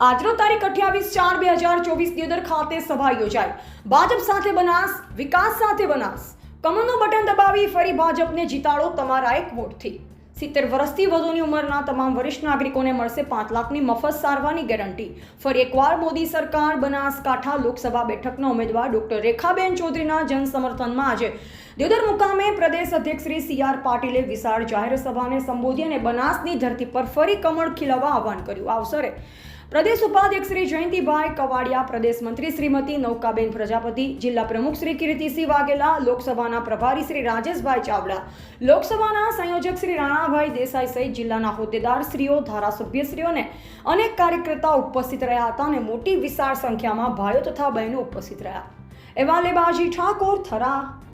આજનો તારીખ અઠ્યાવીસ ચાર બે હજાર ચોવીસ દિયોદર ખાતે સભા યોજાઈ. ભાજપ સાથે બનાસ, વિકાસ સાથે બનાસ. કમળનું બટન દબાવી ફરી ભાજપને જીતાડો તમારા એક વોટથી. સિત્તેર વર્ષથી વધુની ઉંમરના તમામ વરિષ્ઠ નાગરિકોને મળશે પાંચ લાખની મફત સારવારની ગેરંટી. ફરી એકવાર મોદી સરકાર બનાસકાંઠા લોકસભા બેઠકના ઉમેદવાર ડોક્ટર રેખાબેન ચૌધરીના જનસમર્થનમાં આજે દિયોદર મુકામે પ્રદેશ અધ્યક્ષ શ્રી સી આર પાટીલે વિશાળ જાહેર સભાને સંબોધી અને બનાસની ધરતી પર ફરી કમળ ખીલવવા આહવાન કર્યું. અવસરે પ્રદેશ ઉપાધ્યક્ષ શ્રી જયંતિભાઈ કવાડિયા, પ્રદેશ મંત્રી શ્રીમતી નૌકાબેન પ્રજાપતિ, જિલ્લા પ્રમુખ શ્રી કીર્તિસિંહ વાઘેલા, લોકસભાના પ્રભારી શ્રી રાજેશભાઈ ચાવડા, લોકસભાના સંયોજક શ્રી રાણાભાઈ દેસાઈ સહિત જિલ્લાના હોદ્દેદારશ્રીઓ ધારાસભ્યશ્રીઓ અને અનેક કાર્યકર્તાઓ ઉપસ્થિત રહ્યા હતા અને મોટી વિશાળ સંખ્યામાં ભાઈઓ તથા બહેનો ઉપસ્થિત રહ્યા. એવા લેબાજી ઠાકોર, થરા